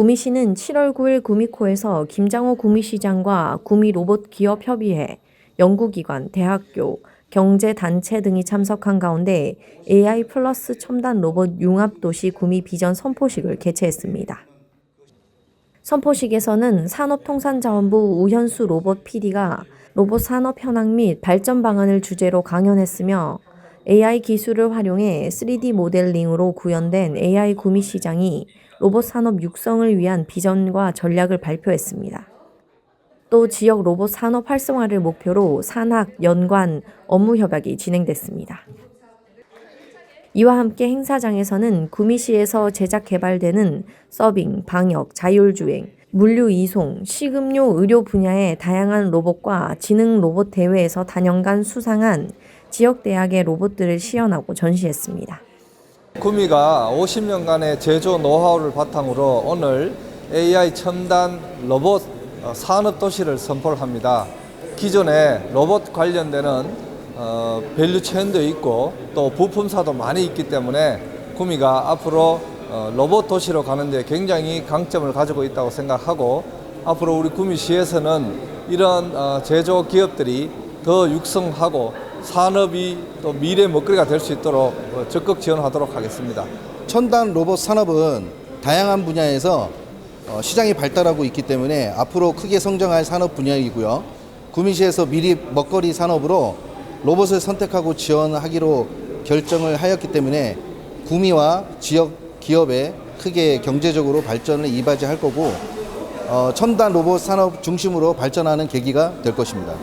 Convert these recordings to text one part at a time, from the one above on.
구미시는 7월 9일 구미코에서 김장호 구미시장과 구미로봇기업협의회, 연구기관, 대학교, 경제단체 등이 참석한 가운데 AI 플러스 첨단 로봇 융합도시 구미 비전 선포식을 개최했습니다. 선포식에서는 산업통상자원부 우현수 로봇 PD가 로봇 산업 현황 및 발전 방안을 주제로 강연했으며 AI 기술을 활용해 3D 모델링으로 구현된 AI 구미 시장이 로봇 산업 육성을 위한 비전과 전략을 발표했습니다. 또 지역 로봇 산업 활성화를 목표로 산학, 연관, 업무 협약이 진행됐습니다. 이와 함께 행사장에서는 구미시에서 제작 개발되는 서빙, 방역, 자율주행, 물류 이송, 식음료, 의료 분야의 다양한 로봇과 지능 로봇 대회에서 단연간 수상한 지역 대학의 로봇들을 시연하고 전시했습니다. 구미가 50년간의 제조 노하우를 바탕으로 오늘 AI 첨단 로봇 어, 산업 도시를 선포를 합니다. 기존에 로봇 관련되는 어, 밸류 체인도 있고 또 부품사도 많이 있기 때문에 구미가 앞으로 어, 로봇 도시로 가는데 굉장히 강점을 가지고 있다고 생각하고 앞으로 우리 구미시에서는 이런 어, 제조 기업들이 더 육성하고 산업이 또 미래 먹거리가 될 수 있도록 어, 적극 지원하도록 하겠습니다. 첨단 로봇 산업은 다양한 분야에서 어, 시장이 발달하고 있기 때문에 앞으로 크게 성장할 산업 분야이고요. 구미시에서 미리 먹거리 산업으로 로봇을 선택하고 지원하기로 결정을 하였기 때문에 구미와 지역 기업에 크게 경제적으로 발전을 이바지할 거고 어, 첨단 로봇 산업 중심으로 발전하는 계기가 될 것입니다.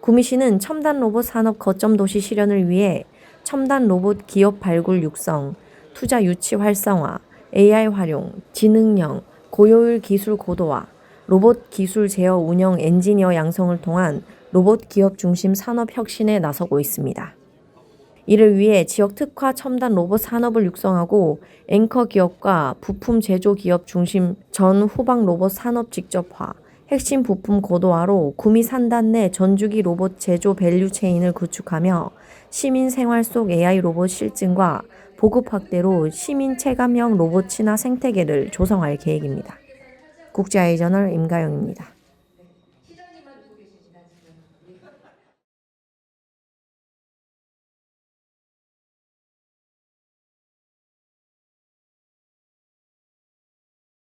구미시는 첨단 로봇 산업 거점 도시 실현을 위해 첨단 로봇 기업 발굴 육성, 투자 유치 활성화, AI 활용, 지능형, 고효율 기술 고도화, 로봇 기술 제어 운영 엔지니어 양성을 통한 로봇 기업 중심 산업 혁신에 나서고 있습니다. 이를 위해 지역 특화 첨단 로봇 산업을 육성하고 앵커 기업과 부품 제조 기업 중심 전 후방 로봇 산업 직접화, 핵심 부품 고도화로 구미 산단 내 전주기 로봇 제조 밸류 체인을 구축하며 시민 생활 속 AI 로봇 실증과 보급 확대로 시민 체감형 로봇 친화 생태계를 조성할 계획입니다. 국제아이 저널 임가영입니다.